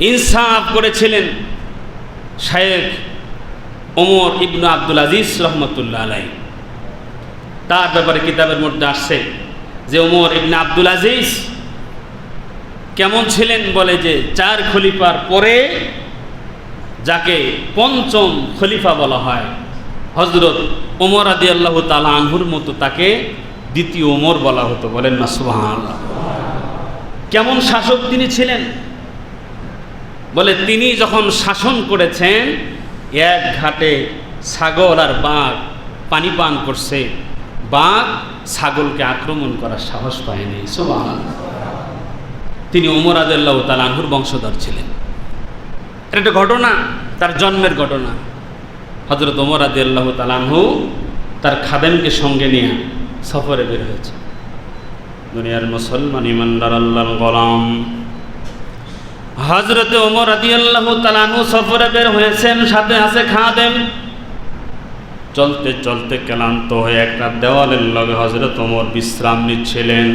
ইনসাফ করেছিলেন শায়েখ ওমর ইবনু আব্দুল আজিজ রহমতুল্লাহ আলাই তার ব্যাপারে কিতাবের মধ্যে আসছে যে ওমর ইবনে আব্দুল আজিজ কেমন ছিলেন বলে যে চার খলিফার পরে যাকে পঞ্চম খলিফা বলা হয় হজরত ওমর আদি আল্লাহ তালা আনহুর মতো তাকে দ্বিতীয় ওমর বলা হতো। বলেন না সুহান কেমন শাসক তিনি ছিলেন? বলে, তিনি যখন শাসন করেছেন, এক ঘাটে ছাগল আর বাঘ পানি পান করছে। বাঘ ছাগলকে আক্রমণ করার সাহস পায়নি। তিনি ওমর আদাল্লাহ তালানহুর বংশধর ছিলেন। এটা একটা ঘটনা, তার জন্মের ঘটনা। হজরত ওমর আদি আল্লাহ তালানহু তার খাদেমকে সঙ্গে নিয়ে সফরে বের হয়েছে। দুনিয়ার মুসলমান ইমানদার আল্লাহ গোলাম। হজরত ওমর আদি আল্লাহ তালানহু সফরে বের হয়েছেন, সাথে আছে খাদেম। চলতে চলতে ক্লান্ত হয়ে একটা দেওয়ালের লগে হজরত ওমর বিশ্রাম নিচ্ছিলেন।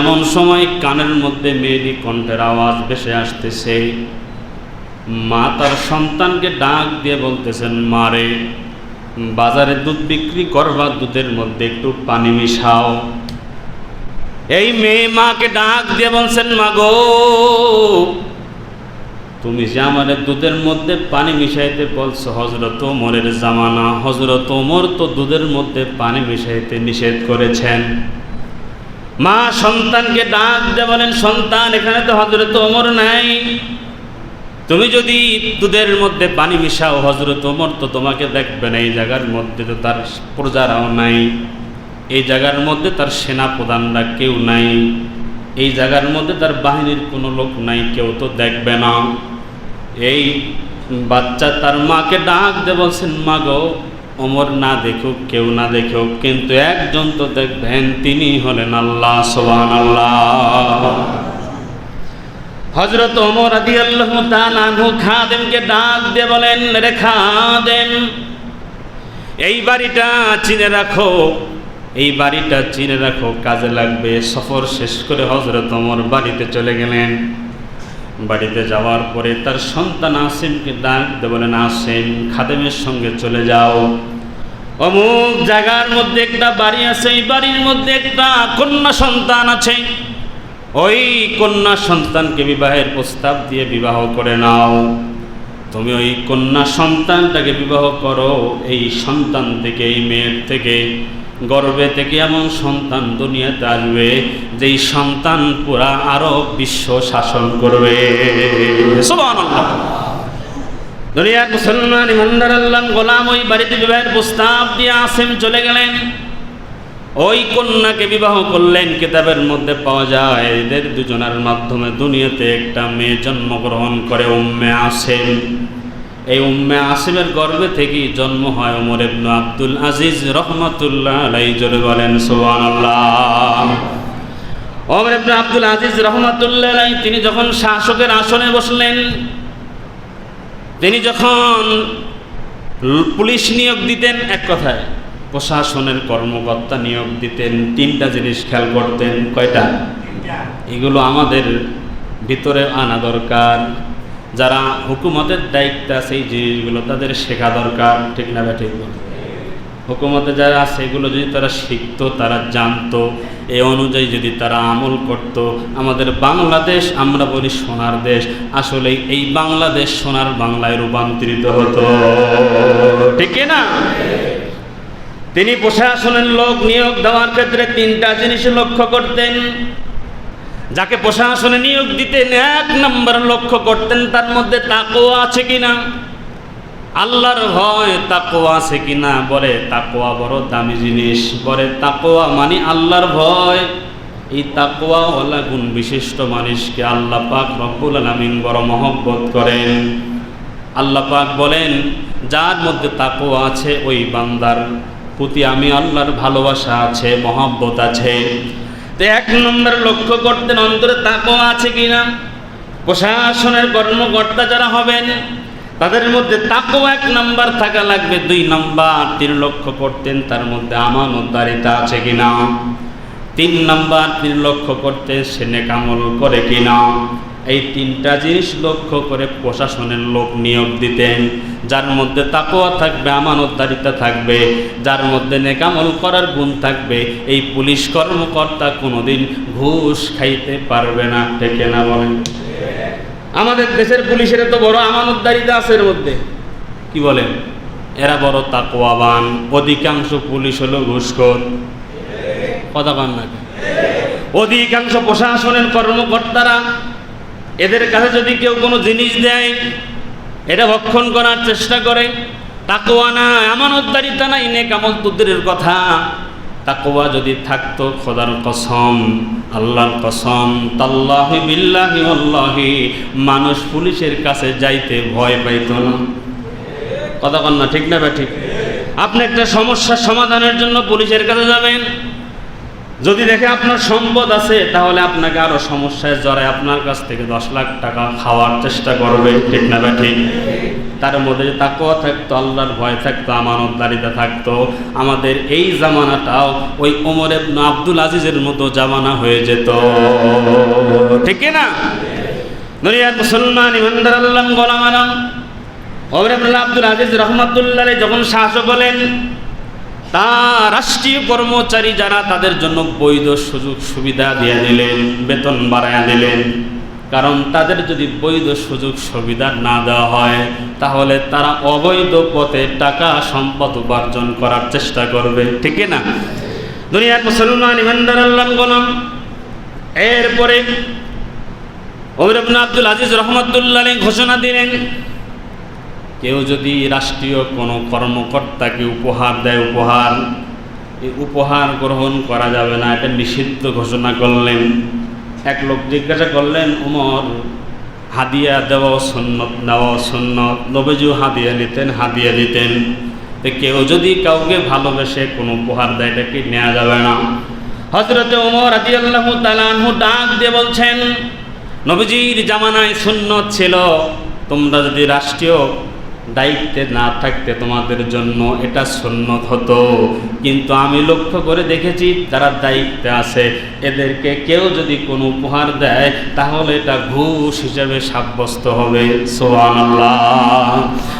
এমন সময় কানের মধ্যে মেয়েলি কণ্ঠের আওয়াজ ভেসে আসতেছে। মা তার সন্তানকে ডাক দিয়ে বলতেছেন মারে বাজারে দুধ বিক্রি করবা, দুধের মধ্যে একটু পানি মিশাও। এই মেয়ে মাকে ডাক দিয়ে বলছেন মা গো তুমি যে আমার দুধের মধ্যে পানি মিশাইতে বলছো হজরত ওমরের জামানা হজরত ওমর তো দুধের মধ্যে পানি মিশাইতে নিষেধ করেছেন। মা সন্তানকে ডাক দিয়ে বলেন, সন্তান, এখানে তো হজরত ওমর নাই। তুমি যদি দুধের মধ্যে পানি মিশাও হজরত ওমর তো তোমাকে দেখবে না, এই জায়গার মধ্যে তো তার প্রজারাও নাই। এই জায়গার মধ্যে তার সেনা প্রধানরা কেউ নাই। এই জায়গার মধ্যে তার বাহিনীর কোনো লোক নাই, কেউ তো দেখবে না। এই বাচ্চা তার মাকে ডাক দিয়ে বলছেন, মা গো অমর না দেখুক, কেউ না দেখুক, কিন্তু একজন তো দেখবেন, তিনি হলেন আল্লাহ সোহান আল্লাহ হজরত অমর আদি আল্লাহ তানু খাদেমকে ডাক দিয়ে বলেন, রে খাদেম, এই বাড়িটা চিনে রাখো এই বাড়িটা চিনে রাখো, কাজে লাগবে। সফর শেষ করে হজরত ওমর বাড়িতে চলে গেলেন। বাড়িতে যাওয়ার পরে তার সন্তান আসিমকে ডাক দিয়ে বলেন, আসিম, খাদেমের সঙ্গে চলে যাও। অমুক জায়গার মধ্যে একটা বাড়ি আছে, এই বাড়ির মধ্যে একটা কন্যা সন্তান আছে। ওই কন্যা সন্তানকে বিবাহের প্রস্তাব দিয়ে বিবাহ করে নাও। তুমি ওই কন্যা সন্তানটাকে বিবাহ করো, এই সন্তান থেকে, এই মেয়ের থেকে। গর্বে থেকে এমন সন্তান দুনিয়াতে আসবে, যেই সন্তান পুরা আরও বিশ্ব শাসন করবে। দুনিয়ার মুসলমান ইমানদার আল্লাহ গোলাম ওই বাড়িতে বিবাহের প্রস্তাব দিয়ে আসেম চলে গেলেন। ওই কন্যাকে বিবাহ করলেন, কিতাবের মধ্যে পাওয়া যায় এদের দুজনের মাধ্যমে দুনিয়াতে একটা মেয়ে জন্মগ্রহণ করে, উম্মে আসেম এই উম্মে আসিমের গর্ভে থেকেই জন্ম হয় ওমর ইবনু আব্দুল আজিজ রহমতুল্লাহ আলাই জোরে বলেন, সুবহানাল্লাহ। ওমর ইবনু আব্দুল আজিজ রহমতুল্লাহ আলাই তিনি যখন শাসকের আসনে বসলেন, তিনি যখন পুলিশ নিয়োগ দিতেন, এক কথায়, প্রশাসনের কর্মকর্তা নিয়োগ দিতেন, তিনটা জিনিস খেয়াল করতেন, কয়টা? এগুলো আমাদের ভিতরে আনা দরকার। যারা হুকুমতের দায়িত্ব আছে এই জিনিসগুলো তাদের শেখা দরকার, ঠিক না ঠিক হুকুমতে যারা আছে এগুলো যদি তারা শিখতো, তারা জানতো এই অনুযায়ী যদি তারা আমল করত, আমাদের বাংলাদেশ, আমরা বলি সোনার দেশ, আসলে এই বাংলাদেশ সোনার বাংলায় রূপান্তরিত হতো। ঠিক না? তিনি প্রশাসনের লোক নিয়োগ দেওয়ার ক্ষেত্রে তিনটা জিনিস লক্ষ্য করতেন। যাকে প্রশাসনে নিয়োগ দিতেন এক নম্বর লক্ষ্য করতেন, তার মধ্যে তাকোয়া আছে কিনা? আল্লাহর ভয় তাকোয়া আছে কিনা? বলে তাকোয়া বড় দামি জিনিস। বলে তাকোয়া মানে আল্লাহর ভয়। এই তাকোয়া ওলা গুণ বিশিষ্ট মানুষকে আল্লাহ পাক রব্বুল আলমিন বড় মহব্বত করেন। আল্লাহ পাক বলেন, যার মধ্যে তাকোয়া আছে ওই বান্দার প্রতি আমি আল্লাহর ভালোবাসা আছে, মহব্বত আছে। তো এক নম্বর লক্ষ্য করতেন, অন্তরে তাকও আছে কিনা? প্রশাসনের কর্মকর্তা যারা হবেন, তাদের মধ্যে তাকও এক নাম্বার থাকা লাগবে, দুই নাম্বার তিন লক্ষ্য করতেন, তার মধ্যে আমানতদারিতা আছে কিনা? তিন নাম্বার তিনি লক্ষ্য করতে সে নেকামল করে কিনা? এই তিনটা জিনিস লক্ষ্য করে প্রশাসনের লোক নিয়োগ দিতেন। যার মধ্যে তাকোয়া থাকবে, আমানতদারিতা থাকবে, যার মধ্যে নেকামল করার গুণ থাকবে, এই পুলিশ কর্মকর্তা কোনোদিন ঘুষ খাইতে পারবে না। থেকে না বলেন? আমাদের দেশের পুলিশের তো বড় আমানতদারিতা আছে এর মধ্যে। কি বলেন? এরা বড় তাকোয়াবান অধিকাংশ পুলিশ হলো ঘুষখোর। কথা পান না অধিকাংশ প্রশাসনের কর্মকর্তারা এদের কাছে যদি কেউ কোনো জিনিস দেয়, এটা ভক্ষণ করার চেষ্টা করে তাকোয়া না আমানতদারিতা নে কামল তুদ্রের কথা। তাকোয়া যদি থাকতো, খোদার কসম, আল্লাহর কসম, তাল্লাহি বিল্লাহি আল্লাহি মানুষ পুলিশের কাছে যাইতে ভয় পাইত না। কথা কন না, ঠিক না বা ঠিক? আপনি একটা সমস্যার সমাধানের জন্য পুলিশের কাছে যাবেন। যদি দেখে আপনার সম্পদ আছে, তাহলে আপনাকে আরও সমস্যায় জড়ায়। আপনার কাছ থেকে দশ লাখ টাকা খাওয়ার চেষ্টা করবে, ঠিক না ঠিক তার মধ্যে তাকওয়া থাকতো, আল্লাহর ভয় থাকতো, আমানতদারিতা থাকতো, আমাদের এই জামানাটাও ওই ওমর আব্দুল আজিজের মতো জামানা হয়ে যেত। ঠিক না? দুনিয়ার মুসলমান, ইমানদার আল্লাহ গোলামানা ওমর আব্দুল আজিজ রহমাতুল্লাহ যখন শাসক হলেন তা রাষ্ট্রীয় কর্মচারী যারা তাদের জন্য বৈধ সুযোগ সুবিধা দিয়ে দিলেন, বেতন বাড়ায় দিলেন। কারণ তাদের যদি বৈধ সুযোগ সুবিধা না দেওয়া হয়, তাহলে তারা অবৈধ পথে টাকা সম্পদ উপার্জন করার চেষ্টা করবে। ঠিক না? দুনিয়ার মুসলমান ইমানদার আল্লাহ গোলাম। এরপরে ওমর আব্দুল আজিজ রহমতুল্লাহ ঘোষণা দিলেন কেউ যদি রাষ্ট্রীয় কোনো কর্মকর্তাকে উপহার দেয়, উপহার উপহার গ্রহণ করা যাবে না, এটা নিষিদ্ধ ঘোষণা করলেন। এক লোক জিজ্ঞাসা করলেন উমর হাদিয়া দেওয়া সুন্নত দেওয়া সুন্নত? নবীজিও হাদিয়া নিতেন, হাদিয়া দিতেন। তো কেউ যদি কাউকে ভালোবেসে কোনো উপহার দেয়, এটা কি নেওয়া যাবে না? হজরতে ওমর আদি আল্লাহ তালানহু ডাক দিয়ে বলছেন, নবীজির জামানায় সুন্নত ছিল, তোমরা যদি রাষ্ট্রীয় দায়িত্বে না থাকতে তোমাদের জন্য এটা সুন্নত হতো। কিন্তু আমি লক্ষ্য করে দেখেছি, যারা দায়িত্বে আছে, এদেরকে কেউ যদি কোনো উপহার দেয়, তাহলে এটা ঘুষ হিসেবে সাব্যস্ত হবে। সোহান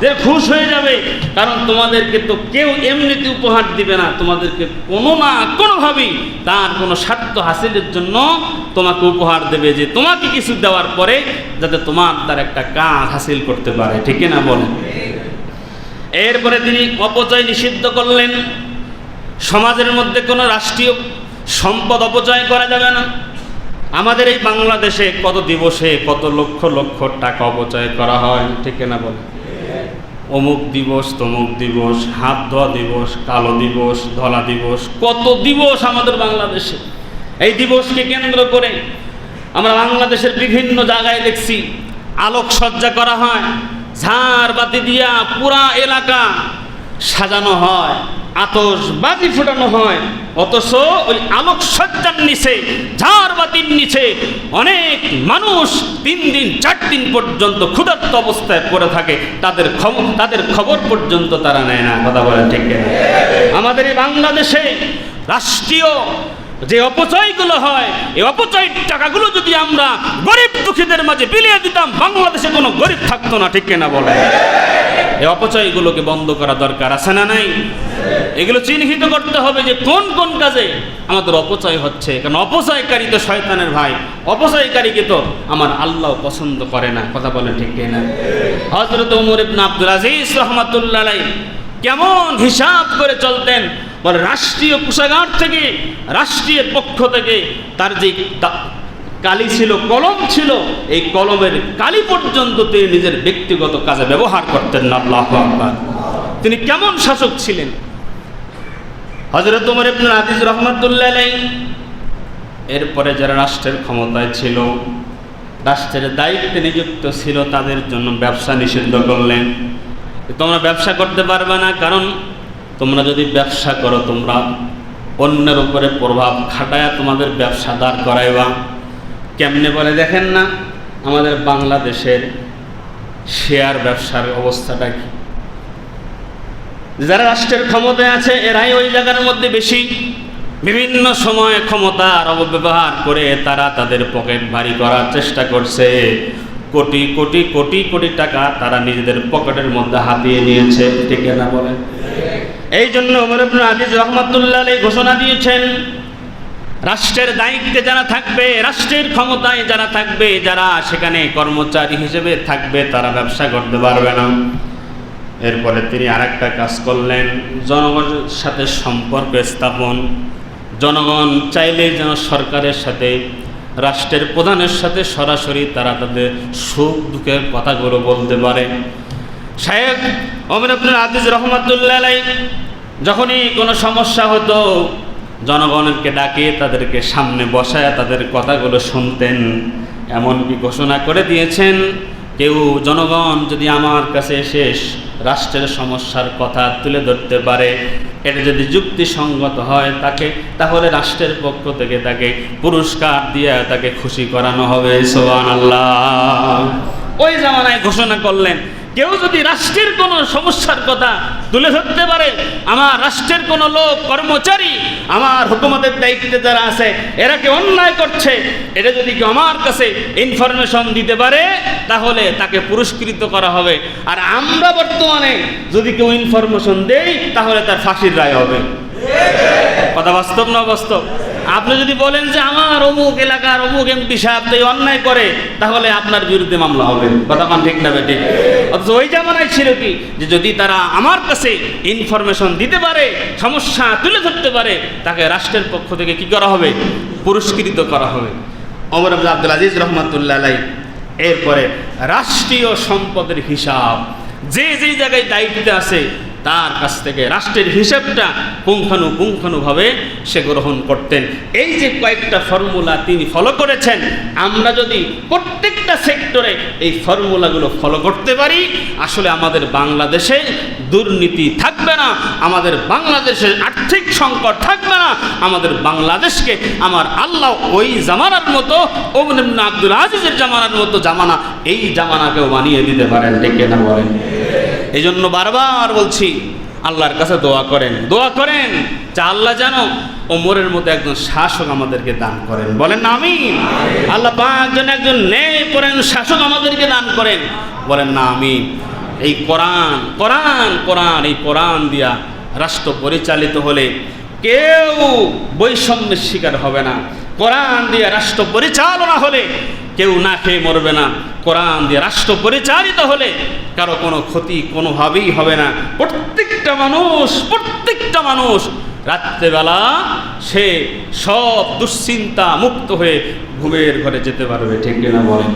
যে খুশ হয়ে যাবে। কারণ তোমাদেরকে তো কেউ এমনিতে উপহার দিবে না। তোমাদেরকে কোনো না কোনোভাবেই তার কোনো স্বার্থ হাসিলের জন্য তোমাকে উপহার দেবে যে তোমাকে কিছু দেওয়ার পরে যাতে তোমার তার একটা কাজ হাসিল করতে পারে। ঠিক না বলেন? এরপরে তিনি অপচয় নিষিদ্ধ করলেন। সমাজের মধ্যে কোনো রাষ্ট্রীয় সম্পদ অপচয় করা যাবে না। আমাদের এই বাংলাদেশে কত দিবসে কত লক্ষ লক্ষ টাকা অপচয় করা হয়, ঠিক না বলে অমুক দিবস, তমুক দিবস, হাত ধোয়া দিবস, কালো দিবস, ধলা দিবস, কত দিবস আমাদের বাংলাদেশে। এই দিবসকে কেন্দ্র করে আমরা বাংলাদেশের বিভিন্ন জায়গায় দেখছি, আলোকসজ্জা করা হয়। ঝাড় বাতি দিয়া পুরা এলাকা সাজানো হয় আতস বাতি ফোটানো হয়, অথচ ওই আলোকসজ্জার নিচে, ঝাড় বাতির নিচে অনেক মানুষ তিন দিন, চার দিন পর্যন্ত ক্ষুধার্ত অবস্থায় পড়ে থাকে। তাদের খবর তাদের খবর পর্যন্ত তারা নেয় না, কথা বলেন ঠিক আমাদের এই বাংলাদেশে রাষ্ট্রীয় যে অপচয়গুলো হয়, এই অপচয়ের টাকাগুলো যদি আমরা গরিব দুঃখীদের মাঝে বিলিয়ে দিতাম, বাংলাদেশে কোনো গরিব থাকতো না, ঠিক কিনা বলে এই অপচয়গুলোকে বন্ধ করা দরকার আছে না নাই? এগুলো চিহ্নিত করতে হবে যে কোন কোন কাজে আমাদের অপচয় হচ্ছে। কারণ অপচয়কারী তো শয়তানের ভাই, অপচয়কারীকে তো আমার আল্লাহ পছন্দ করে না, কথা বলে ঠিক কিনা? হজরত উমর ইবনে আব্দুল আজিজ রহমাতুল্লাহ কেমন হিসাব করে চলতেন? বলে, রাষ্ট্রীয় কোষাগার থেকে, রাষ্ট্রীয় পক্ষ থেকে তার যে কালি ছিল, কলম ছিল, এই কলমের কালি পর্যন্ত তিনি নিজের ব্যক্তিগত কাজে ব্যবহার করতেন না। আল্লাহ আকবার। তিনি কেমন শাসক ছিলেন? হজরত উমর ইবনুল আজিজ রহমতুল্লাহ এরপরে যারা রাষ্ট্রের ক্ষমতায় ছিল, রাষ্ট্রের দায়িত্বে নিযুক্ত ছিল, তাদের জন্য ব্যবসা নিষিদ্ধ করলেন। তোমরা ব্যবসা করতে পারবে না, কারণ তোমরা যদি ব্যবসা করো, তোমরা অন্যের উপরে প্রভাব খাটায়া তোমাদের ব্যবসা দাঁড় করাইবা। কেমনে বলে দেখেন না? আমাদের বাংলাদেশের শেয়ার ব্যবসার অবস্থাটা কি? যারা রাষ্ট্রের ক্ষমতায় আছে, এরাই ওই জায়গার মধ্যে বেশি। বিভিন্ন সময় ক্ষমতার অপব্যবহার করে তারা তাদের পকেট ভারী করার চেষ্টা করছে। কোটি কোটি কোটি কোটি টাকা তারা নিজেদের পকেটের মধ্যে হাতিয়ে নিয়েছে। ঠিক না বলেন? এই জন্য আজিজ রহমতুল্লাহ ঘোষণা দিয়েছেন, রাষ্ট্রের দায়িত্বে যারা থাকবে, রাষ্ট্রের ক্ষমতায় যারা থাকবে, যারা সেখানে কর্মচারী হিসেবে থাকবে, তারা ব্যবসা করতে পারবে না। এরপরে তিনি আরেকটা কাজ করলেন, জনগণের সাথে সম্পর্ক স্থাপন। জনগণ চাইলেই যেন সরকারের সাথে, রাষ্ট্রের প্রধানের সাথে সরাসরি তারা তাদের সুখ দুঃখের কথাগুলো বলতে পারে। সাহেব অমির আব্দুল আজিজ রহমতুল্লাহ যখনই কোনো সমস্যা হতো, জনগণকে ডাকে, তাদেরকে সামনে বসায়, তাদের কথাগুলো শুনতেন। এমনকি ঘোষণা করে দিয়েছেন, কেউ জনগণ যদি আমার কাছে এসে রাষ্ট্রের সমস্যার কথা তুলে ধরতে পারে, এটা যদি যুক্তিসঙ্গত হয় তাকে, তাহলে রাষ্ট্রের পক্ষ থেকে তাকে পুরস্কার দিয়ে তাকে খুশি করানো হবে। সোহান আল্লাহ ওই জামানায় ঘোষণা করলেন কেউ যদি রাষ্ট্রের কোনো সমস্যার কথা তুলে ধরতে পারে, আমার রাষ্ট্রের কোনো লোক, কর্মচারী, আমার হুকুমতের দায়িত্বে যারা আছে, এরা কি অন্যায় করছে? এটা যদি কেউ আমার কাছে ইনফরমেশন দিতে পারে, তাহলে তাকে পুরস্কৃত করা হবে। আর আমরা বর্তমানে যদি কেউ ইনফরমেশন দেই, তাহলে তার ফাঁসির রায় হবে। কথা বাস্তব না বাস্তব আপনি যদি বলেন যে আমার অমুক এলাকার অমুক এমপি সাহেব অন্যায় করে, তাহলে আপনার বিরুদ্ধে মামলা হবে। কথা মান ঠিক না বেটে অথচ ওই জামানায় ছিল কি? যে যদি তারা আমার কাছে ইনফরমেশন দিতে পারে, সমস্যা তুলে ধরতে পারে, তাকে রাষ্ট্রের পক্ষ থেকে কি করা হবে? পুরস্কৃত করা হবে। অমর আব্দুল আজিজ রহমতুল্লাহ এরপরে রাষ্ট্রীয় সম্পদের হিসাব। যে যে জায়গায় দায়িত্বে আছে তার কাছ থেকে রাষ্ট্রের হিসাবটা পুঙ্খানুপুঙ্খানুভাবে সে গ্রহণ করতেন। এই যে কয়েকটা ফর্মুলা তিনি ফলো করেছেন, আমরা যদি প্রত্যেকটা সেক্টরে এই ফর্মুলাগুলো ফলো করতে পারি, আসলে আমাদের বাংলাদেশে দুর্নীতি থাকবে না, আমাদের বাংলাদেশের আর্থিক সংকট থাকবে না, আমাদের বাংলাদেশকে আমার আল্লাহ ওই জামানার মতো ওমন আব্দুল আজিজের জামানার মতো জামানা, এই জামানাকেও বানিয়ে দিতে পারেন ডেকে না বলেন? এই জন্য বারবার বলছি আল্লাহর কাছে দোয়া করেন। দোয়া করেন যা আল্লাহ জানো ওমরের মতো একজন শাসক আমাদেরকে দান করেন। বলেন না আমি আল্লাহ পাঁচজন একজন ন্যায় করেন শাসক আমাদেরকে দান করেন। বলেন না আমি এই কোরআন কোরআন কোরআন এই কোরআন দিয়া রাষ্ট্র পরিচালিত হলে কেউ বৈষম্যের শিকার হবে না। কোরআন দিয়ে রাষ্ট্র পরিচালনা হলে কেউ না খেয়ে মরবে না। কোরআন দিয়ে রাষ্ট্র পরিচালিত হলে কারও কোনো ক্ষতি কোনোভাবেই হবে না। প্রত্যেকটা মানুষ প্রত্যেকটা মানুষ রাত্রেবেলা সে সব দুশ্চিন্তা মুক্ত হয়ে ঘুমের ঘরে যেতে পারবে, ঠিক কিনা বলেন?